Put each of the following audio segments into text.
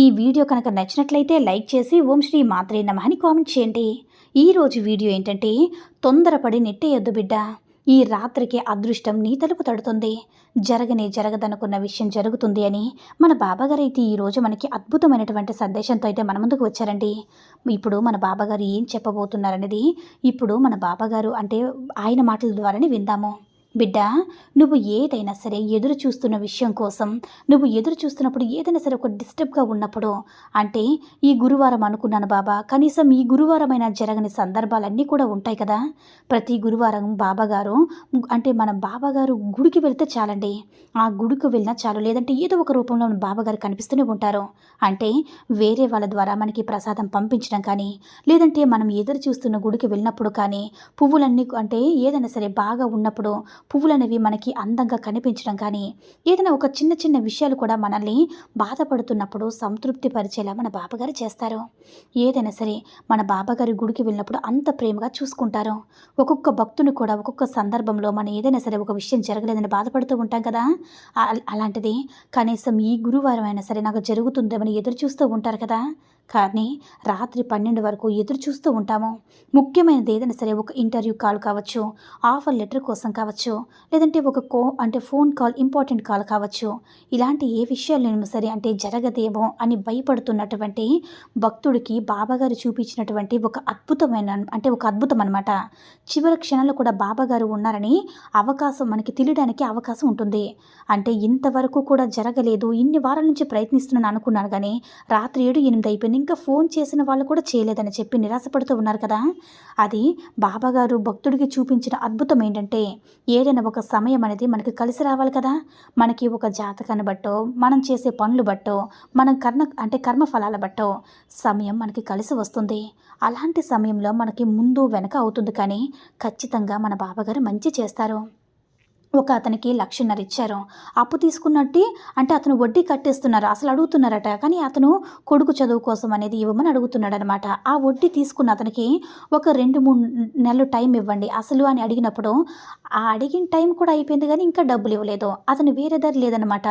ఈ వీడియో కనుక నచ్చినట్లయితే లైక్ చేసి ఓం శ్రీ మాత్రే నమ అని కామెంట్ చేయండి. ఈరోజు వీడియో ఏంటంటే తొందరపడి నెట్టేయొద్దు బిడ్డ. ఈ రాత్రికి అదృష్టం నీ తలుపు తడుతుంది. జరగని జరగదనుకున్న విషయం జరుగుతుంది అని మన బాబాగారు అయితే ఈరోజు మనకి అద్భుతమైనటువంటి సందేశంతో అయితే మన ముందుకు వచ్చారండి. ఇప్పుడు మన బాబాగారు ఏం చెప్పబోతున్నారనేది ఇప్పుడు మన బాబాగారు అంటే ఆయన మాటల ద్వారానే విందాము. బిడ్డ నువ్వు ఏదైనా సరే ఎదురు చూస్తున్న విషయం కోసం నువ్వు ఎదురు చూస్తున్నప్పుడు ఏదైనా సరే ఒక డిస్టర్బ్గా ఉన్నప్పుడు అంటే ఈ గురువారం అనుకున్నాను బాబా కనీసం ఈ గురువారమైనా జరగని సందర్భాలన్నీ కూడా ఉంటాయి కదా. ప్రతి గురువారం బాబాగారు అంటే మన బాబాగారు గుడికి వెళితే చాలండి. ఆ గుడికి వెళ్ళినా చాలు లేదంటే ఏదో ఒక రూపంలో మన బాబాగారు కనిపిస్తూనే ఉంటారు. అంటే వేరే వాళ్ళ ద్వారా మనకి ప్రసాదం పంపించడం కానీ లేదంటే మనం ఎదురు చూస్తున్న గుడికి వెళ్ళినప్పుడు కానీ పువ్వులన్నీ అంటే ఏదైనా సరే బాగా ఉన్నప్పుడు పువ్వులు అనేవి మనకి అందంగా కనిపించడం కానీ ఏదైనా ఒక చిన్న చిన్న విషయాలు కూడా మనల్ని బాధపడుతున్నప్పుడు సంతృప్తి పరిచేలా మన బాబాగారు చేస్తారు. ఏదైనా సరే మన బాబాగారి గుడికి వెళ్ళినప్పుడు అంత ప్రేమగా చూసుకుంటారు. ఒక్కొక్క భక్తుని కూడా ఒక్కొక్క సందర్భంలో మనం ఏదైనా సరే ఒక విషయం జరగలేదని బాధపడుతూ ఉంటాం కదా. అలాంటిది కనీసం ఈ గురువారం అయినా సరే నాకు జరుగుతుందేమని ఎదురు చూస్తూ ఉంటారు కదా. కానీ రాత్రి పన్నెండు వరకు ఎదురు చూస్తూ ఉంటాము. ముఖ్యమైనది ఏదైనా సరే ఒక ఇంటర్వ్యూ కాల్ కావచ్చు ఆఫర్ లెటర్ కోసం కావచ్చు లేదంటే ఒక కో అంటే ఫోన్ కాల్ ఇంపార్టెంట్ కాల్ కావచ్చు. ఇలాంటి ఏ విషయాలైనా సరే అంటే జరగదేమో అని భయపడుతున్నటువంటి భక్తుడికి బాబాగారు చూపించినటువంటి ఒక అద్భుతమైన అంటే ఒక అద్భుతం అనమాట చివరి క్షణంలో కూడా బాబాగారు ఉన్నారని అవకాశం మనకి తెలియడానికి అవకాశం ఉంటుంది. అంటే ఇంతవరకు కూడా జరగలేదు ఇన్ని వారాల నుంచి ప్రయత్నిస్తున్నాను అనుకున్నాను కానీ రాత్రి ఏడు ఎనిమిది అయిపోయింది ఇంకా ఫోన్ చేసిన వాళ్ళు కూడా చేయలేదని చెప్పి నిరాశపడుతూ ఉన్నారు కదా. అది బాబాగారు భక్తుడికి చూపించిన అద్భుతం ఏంటంటే ఏదైనా ఒక సమయం అనేది మనకి కలిసి రావాలి కదా. మనకి ఒక జాతకాన్ని బట్టో మనం చేసే పనులు బట్టో మనం కర్మ అంటే కర్మ ఫలాల బట్టో సమయం మనకి కలిసి వస్తుంది. అలాంటి సమయంలో మనకి ముందు వెనక అవుతుంది కానీ ఖచ్చితంగా మన బాబాగారు మంచి చేస్తారు. ఒక అతనికి లక్షన్నర ఇచ్చారు. అప్పు తీసుకున్నట్టు అంటే అతను వడ్డీ కట్టేస్తున్నారు. అసలు అడుగుతున్నారట. కానీ అతను కొడుకు చదువు కోసం అనేది ఇవ్వమని అడుగుతున్నాడు అనమాట ఆ వడ్డీ తీసుకున్న అతనికి ఒక రెండు మూడు నెలలు టైం ఇవ్వండి. అసలు అని అడిగినప్పుడు ఆ అడిగిన టైం కూడా అయిపోయింది కానీ ఇంకా డబ్బులు ఇవ్వలేదు. అతను వేరే దారి లేదనమాట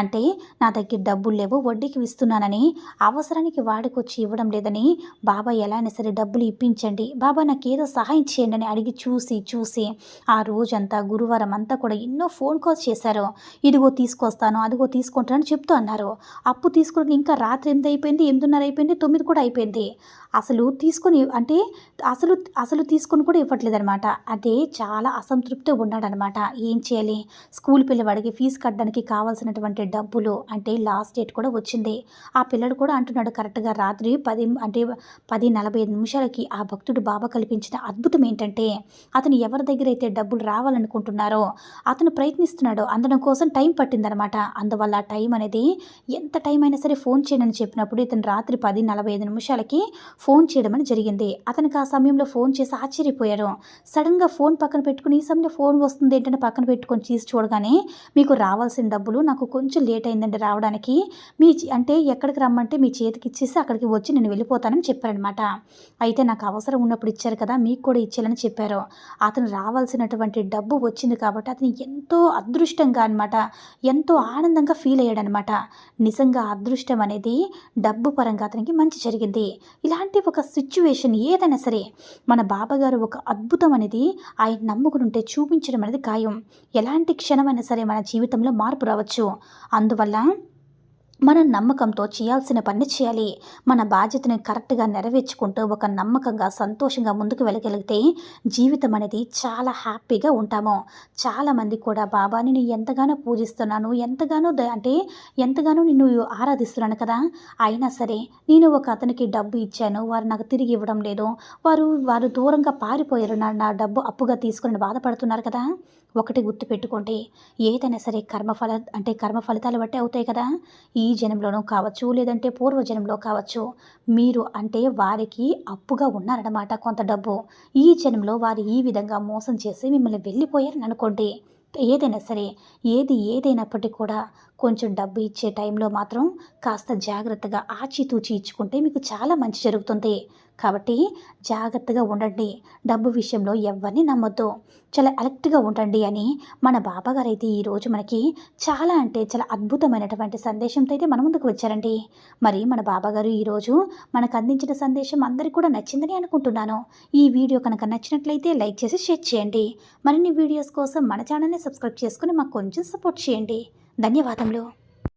అంటే నా దగ్గర డబ్బులు లేవు వడ్డీకి ఇస్తున్నానని అవసరానికి వాడికొచ్చి ఇవ్వడం లేదని బాబా ఎలా అయినా సరే డబ్బులు ఇప్పించండి. బాబా నాకు ఏదో సహాయం చేయండి అని అడిగి చూసి చూసి ఆ రోజంతా గురువారం అంతా కూడా ఎన్నో ఫోన్ కాల్స్ చేశారు. ఇదిగో తీసుకొస్తాను అదిగో తీసుకుంటానని చెప్తూ అన్నారు. అప్పు తీసుకుని ఇంకా రాత్రి ఎనిమిది అయిపోయింది ఎనిమిదిన్నర అయిపోయింది తొమ్మిది కూడా అయిపోయింది. అసలు తీసుకొని అంటే అసలు అసలు తీసుకొని కూడా ఇవ్వట్లేదనమాట అదే చాలా అసంతృప్తి ఉన్నాడనమాట ఏం చేయాలి? స్కూల్ పిల్లవాడికి ఫీజు కట్టడానికి కావాల్సినటువంటి డబ్బులు అంటే లాస్ట్ డేట్ కూడా వచ్చింది. ఆ పిల్లడు కూడా అంటున్నాడు కరెక్ట్గా రాత్రి పది అంటే పది నలభై ఐదు నిమిషాలకి ఆ భక్తుడు బాబా కల్పించిన అద్భుతం ఏంటంటే అతను ఎవరి దగ్గర అయితే డబ్బులు రావాలనుకుంటున్నారో అతను ప్రయత్నిస్తున్నాడు. అందడం కోసం టైం పట్టిందనమాట. అందువల్ల ఆ టైం అనేది ఎంత టైం అయినా సరే ఫోన్ చేయనని చెప్పినప్పుడు ఇతను రాత్రి పది నలభై ఐదు నిమిషాలకి ఫోన్ చేయడం అని జరిగింది. అతనికి ఆ సమయంలో ఫోన్ చేసి ఆశ్చర్యపోయారు సడన్గా ఫోన్ పక్కన పెట్టుకుని ఈ సమయంలో ఫోన్ వస్తుంది ఏంటంటే పక్కన పెట్టుకొని తీసి చూడగానే మీకు రావాల్సిన డబ్బులు నాకు కొంచెం లేట్ అయిందండి రావడానికి. మీ అంటే ఎక్కడికి రమ్మంటే మీ చేతికి ఇచ్చేసి అక్కడికి వచ్చి నేను వెళ్ళిపోతానని చెప్పారనమాట. అయితే నాకు అవసరం ఉన్నప్పుడు ఇచ్చారు కదా మీకు కూడా ఇచ్చేయాలని చెప్పారు. అతను రావాల్సినటువంటి డబ్బు వచ్చింది కాబట్టి అతను ఎంతో అదృష్టంగా అనమాట ఎంతో ఆనందంగా ఫీల్ అయ్యాడనమాట నిజంగా అదృష్టం అనేది డబ్బు పరంగా అతనికి మంచి జరిగింది. ఇలాంటి ఒక సిచ్యువేషన్ ఏదైనా సరే మన బాబాగారు ఒక అద్భుతం అనేది ఆయన నమ్ముకునుంటే చూపించడం అనేది ఖాయం. ఎలాంటి క్షణమైనా సరే మన జీవితంలో మార్పు రావచ్చు. అందువల్ల మన నమ్మకంతో చేయాల్సిన పని చేయాలి. మన బాధ్యతని కరెక్ట్గా నెరవేర్చుకుంటూ ఒక నమ్మకంగా సంతోషంగా ముందుకు వెళ్ళగలిగితే జీవితం అనేది చాలా హ్యాపీగా ఉంటాము. చాలామంది కూడా బాబాని నేను ఎంతగానో పూజిస్తున్నాను ఎంతగానో అంటే ఎంతగానో నిన్ను ఆరాధిస్తున్నాను కదా. అయినా సరే నేను ఒక అతనికి డబ్బు ఇచ్చాను వారు నాకు తిరిగి ఇవ్వడం లేదు. వారు వారు దూరంగా పారిపోయారు నా డబ్బు అప్పుగా తీసుకుని బాధపడుతున్నారు కదా. ఒకటి గుర్తుపెట్టుకోండి ఏదైనా సరే కర్మ ఫల అంటే కర్మ ఫలితాలు బట్టి అవుతాయి కదా. ఈ ఈ జనంలోనూ కావచ్చు లేదంటే పూర్వజనంలో కావచ్చు మీరు అంటే వారికి అప్పుగా ఉన్నారన్నమాట కొంత డబ్బు. ఈ జనంలో వారు ఈ విధంగా మోసం చేసి మిమ్మల్ని వెళ్ళిపోయారని అనుకోండి. ఏదైనా సరే ఏది ఏదైనప్పటికీ కూడా కొంచెం డబ్బు ఇచ్చే టైంలో మాత్రం కాస్త జాగ్రత్తగా ఆచితూచి ఇచ్చుకుంటే మీకు చాలా మంచి జరుగుతుంది. కాబట్టి జాగ్రత్తగా ఉండండి. డబ్బు విషయంలో ఎవరిని నమ్మొద్దు. చాలా అలర్ట్గా ఉండండి అని మన బాబాగారు అయితే ఈరోజు మనకి చాలా అంటే చాలా అద్భుతమైనటువంటి సందేశంతో అయితే మన ముందుకు వచ్చారండి. మరి మన బాబాగారు ఈరోజు మనకు అందించిన సందేశం అందరికీ కూడా నచ్చిందని అనుకుంటున్నాను. ఈ వీడియో కనుక నచ్చినట్లయితే లైక్ చేసి షేర్ చేయండి. మరిన్ని వీడియోస్ కోసం మన ఛానల్ని సబ్స్క్రైబ్ చేసుకుని మాకు కొంచెం సపోర్ట్ చేయండి. ధన్యవాదములు.